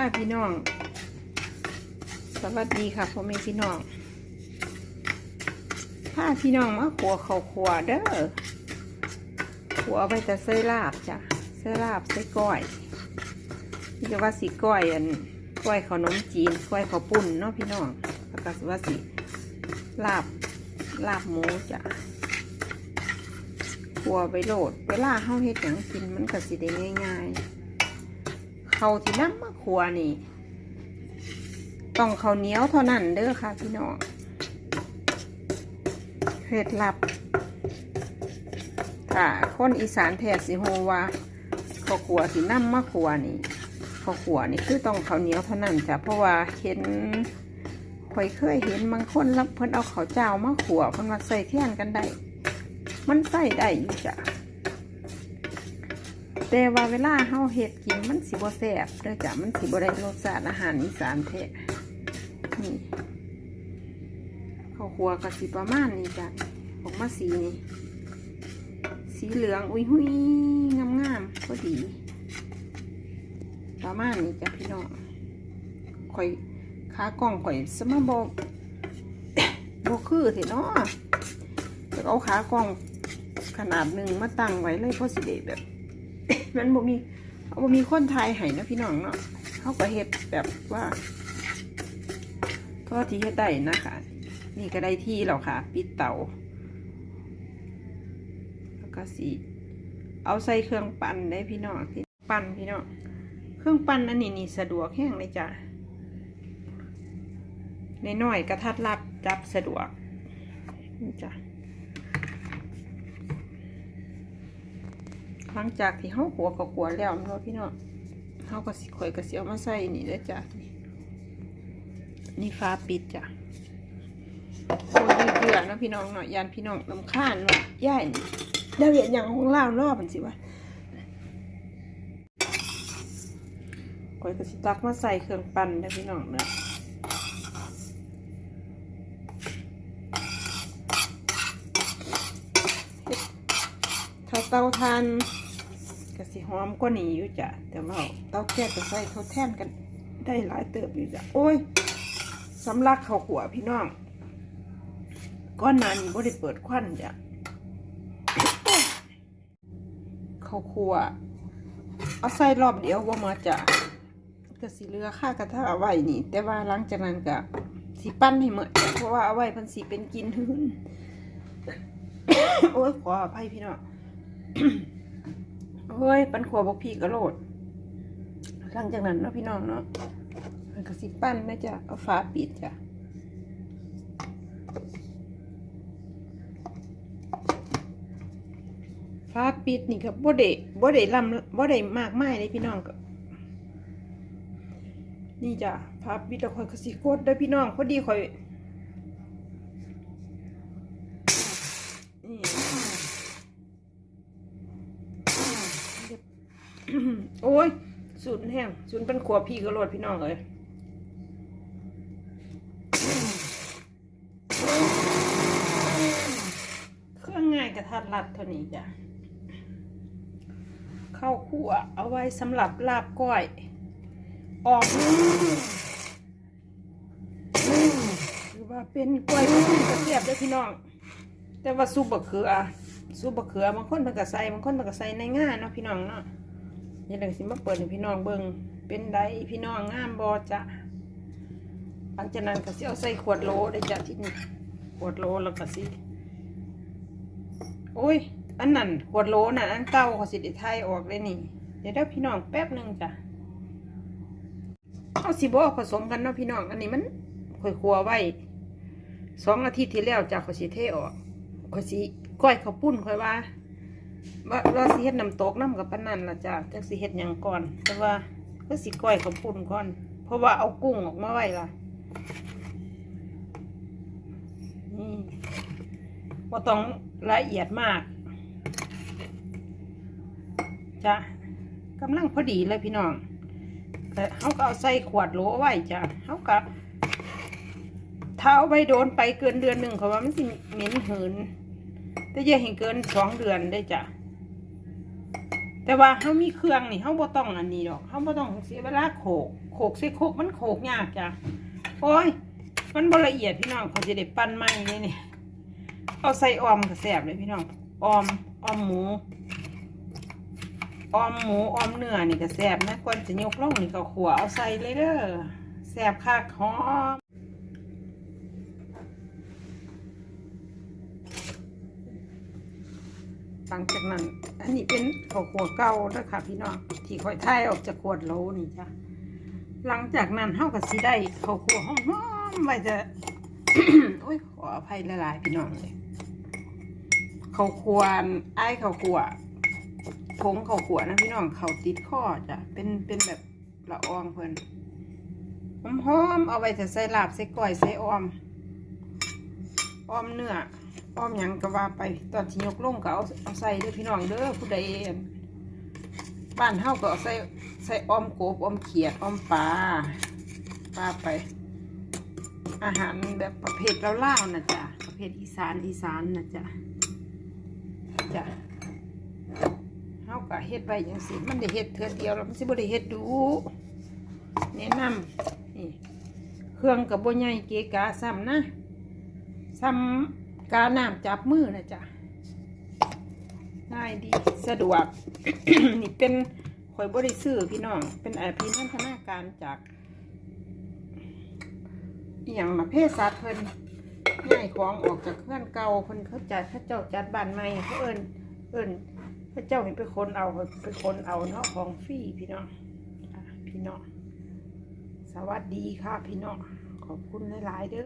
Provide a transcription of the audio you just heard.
ค่ะพี่น้อง สวัสดีค่ะพ่อแม่พี่น้องพาพี่น้องมาขัวเขาขัวเด้อขัวไปแต่ใส่ลาบจ้ะใส่ลาบใส่ก้อยนี่จะว่าสีก้อยอันก้อยขนมจีนก้อยข้าวปุ้นเนาะพี่น้องแล้วก็สิว่าสีลาบลาบหมูจ้ะขัวไปโหลดเวลาเฮาเฮ็ดหยังกินมันก็สิได้ง่าย ๆ เขาที่น้ำมาขัวนี่ ต้องข้าวเหนียวเท่านั้นเด้อค่ะพี่น้องเคล็ดลับถ้าคนอีสานแท้สิโฮว่าข้าวขัวสิน้ำมะขัวนี่ข้าวขัวนี่คือต้องข้าวเหนียวเท่านั้นจ้ะเพราะว่าเห็นข่อยเคยเห็นบางคนรับเพิ่นเอาข้าวเจ้ามาขัวเพิ่นมาใส่เทียนกันได้ มันใส่ได้อยู่จ้ะ แต่ว่าเวลาเฮาเฮ็ดกินมันสิบ่แซ่บเด้อจ้ะมันสิบ่ได้รสชาติอาหารอีสานแท้นี่ข้าวคั่วกะสิประมาณนี้จ้ะออกมาสีนี่สีเหลืองอุ้ยหุยงามงามๆพอดีประมาณนี้จ้ะพี่น้องข่อยขากล้องข่อยสมบอกบกคือเถอะเนาะแต่เอาขากล้องขนาดหนึ่งมาตั้งไว้เลยเพราะสิเดแบบ มันบ่มีเอาบ่มีคนไทยให้นะพี่น้องเนาะเขาก็เฮ็ดแบบว่าก็ที่เฮ็ดได้นะคะนี่ก็ได้ที่แล้วค่ะ ปิดเตาแล้วก็สีเอาใส่เครื่องปั่นได้พี่น้องที่ปั่นพี่น้องเครื่องปั่นอันนี้นี่สะดวกแห้งเลยจ้ะในน้อยกระทัดรัดจับสะดวกนี่จ้ะ หลังจากที่เฮาหัวกับหัวแล้วเนาะพี่น้องเฮาก็สิข่อยก็สิเอามาใส่นี่เด้อจ้ะนี่ฟ้าปิดจ้ะโอ้ยเดือดนะพี่น้องเนาะยานพี่น้องลำข้านเนาะย่ายนี่เดาเรียนอย่างของเรารอบมันสิวะก้อยกระสิตักมาใส่เครื่องปั่นนะพี่น้องเนาะถ้าเตาทาน กระสิหอมกว่านี้อยู่จ้ะแต่ว่าเตาแก๊สจะใส่ทดแทนกันได้หลายเติบอยู่จ้ะโอ้ยสำลักเขาวขัวพี่น้องก้อนหนานบ่ได้เปิดควันจ้ะเขาวขัวเอาใส่รอบเดียวว่ามาจ้ะก็สิเลือค่ากระทะเอาไว้นี่ แต่ว่าหลังจากนั้นก็สิปั้นให้หมดจ้ะเพราะว่าเอาไว้เพันสีเป็นกินหืนโอ้ยขออภัยพี่น้อง โอ้ยปันขวบกพี่กระโลด หลังจากนั้นเนาะพี่น้องเนาะมันก็สิปั้นนะจ๊ะเอาฝาปิดจ้ะฟ้าปิดนี่ก็บ่ได้บ่ได้ลำบ่ได้มากมายเลยพี่น้องก็ นี่จ้ะฟ้าปิดแล้วค่อยก็สิกดเด้พี่น้องพอดีค่อยนี่ โอ้ยสูนแห้งสูนเป็นขวบพี่ก็โลดพี่น้องเลยเครื่องง่ายกระทัดรัดเท่านี้จ้ะข้าวคั่วเอาไว้สำหรับลาบก้อย ออกหรือว่าเป็นกล้วยกุ้งกระเทียบด้อพี่น้อง แต่ว่าซุปบะเขือซุปบะเขือบางคนมันก็ใส่บางคนมันก็ใส่ในง่าเนาะพี่น้องเนาะ อยังไงสิมาเปิดให้พี่น้องเบิ่งเป็นไดพี่น้องงามบอจ้ะหลังจากนั้นก็สิเอาใส่ขวดโหลได้จ้ะที่นี่ขวดโหลแล้วก็สิโอ้ยอันนั้นขวดโหลน่ะอันเก่าเขาสิได้ไทยออกเลยนี่ เดี๋ยวเด้อพี่น้องแป๊บหนึ่งจ้ะเอาสิบอผสมกันเนาะพี่น้อง อันนี้มันค่อยครัวไว้สองอาทิตย์ที่แล้วจ้ะเขาสิเทออกเขาสิก้อยข้าวปุ้นค่อยว่า ว่าว่าสิเฮ็ดน้ำตกน้ำกับปานันละจ้ะจักสิเฮ็ดหยังก่อน แต่ว่าก็สิก้อยข้าวปุ้นก่อน เพราะว่าเอากุ้งออกมาไว้ล่ะนี่ว่าต้องละเอียดมากจ้ะกำลังพอดีเลยพี่น้องแต่เขาก็เอาใส่ขวดโหลไว้จ้ะเขาก็เท้าไปโดนไปเกินเดือนหนึ่งเขาว่ามันสิเหม็นหืน แต่อย่าเห็นเกินสองเดือนได้จ้ะแต่ว่าเฮามีเครื่องนี่เฮาบ่ต้องอันนี้ดอกเฮาบ่ต้องเสียเวลาโขกโขกใส่โขกมันโขกยากจ้ะโอ้ยมันบละเอียดพี่น้องเขาจะได้ปั้นใหม่เลยนี่เอาใส่ออมก็แซบเลยพี่น้องออมออมหมูออมหมูออมเนื้อนี่ก็แซบนะก่อนจะยกลงนี่ก็ขัวเอาใส่เลยเด้อแซ่บคักหอม หลังจากนั้น อันนี้เป็นข้าวขัวเก่าแล้วค่ะ พี่น้องที่ค่อยทายออกจากขวดโหลนี่จ้ะหลังจากนั้นเฮาก็สิได้ข้าวขัวหอมๆไว้จะโอ้ยขออภัยหลายพี่น้องเลยข้าวขัวไอ้ข้าวขัวผงข้าวขัวนะพี่น้องเขาติดข้อจ้ะเป็นเป็นแบบละอองเพิ่นหอมๆเอาไว้จะใส่ลาบใส่ก้อยใส่ออมออมเนื้อ อ้อมยังก็ว่าไปตอนที่ยกลงก็เอาเอาใส่เด้อพี่น้องเด้อผู้ใดบ้านเฮาก็เอาใส่ใส่อ้อมโกบอ้อมเขียดอ้อมปลาปลาไป อาหารแบบประเภทเล่าวๆนะจ๊ะประเภทอีสานอีสานนะจ๊ะจ้ะเฮาก็เฮ็ดไปจังซี่มันได้เฮ็ดเทือเดียวแล้วมันสิบ่ได้เฮ็ดดูแนะนำนี่เครื่องก็บ่ใหญ่เกกะซ้ำนะซ้ำ กาน้ำจับมือนะจ๊ะง่ายดีสะดวก นี่เป็นข่อยบริซื้อพี่น้อง เป็นไอพีนันทนาการจากเอหย่างมาเพศสัตว์เพิ่นง่ายของออกจากเครื่องเก่าเพิ่นเขาจัดเขาเจ้าจัดบ้านใหม่เขาเอิญเอิญพระเจ้าเห็นไปคนเอาไปคนเอาเนาะของฟรีพี่น้องอะพี่น้องสวัสดีค่ะพี่น้องขอบคุณหลายๆเด้อ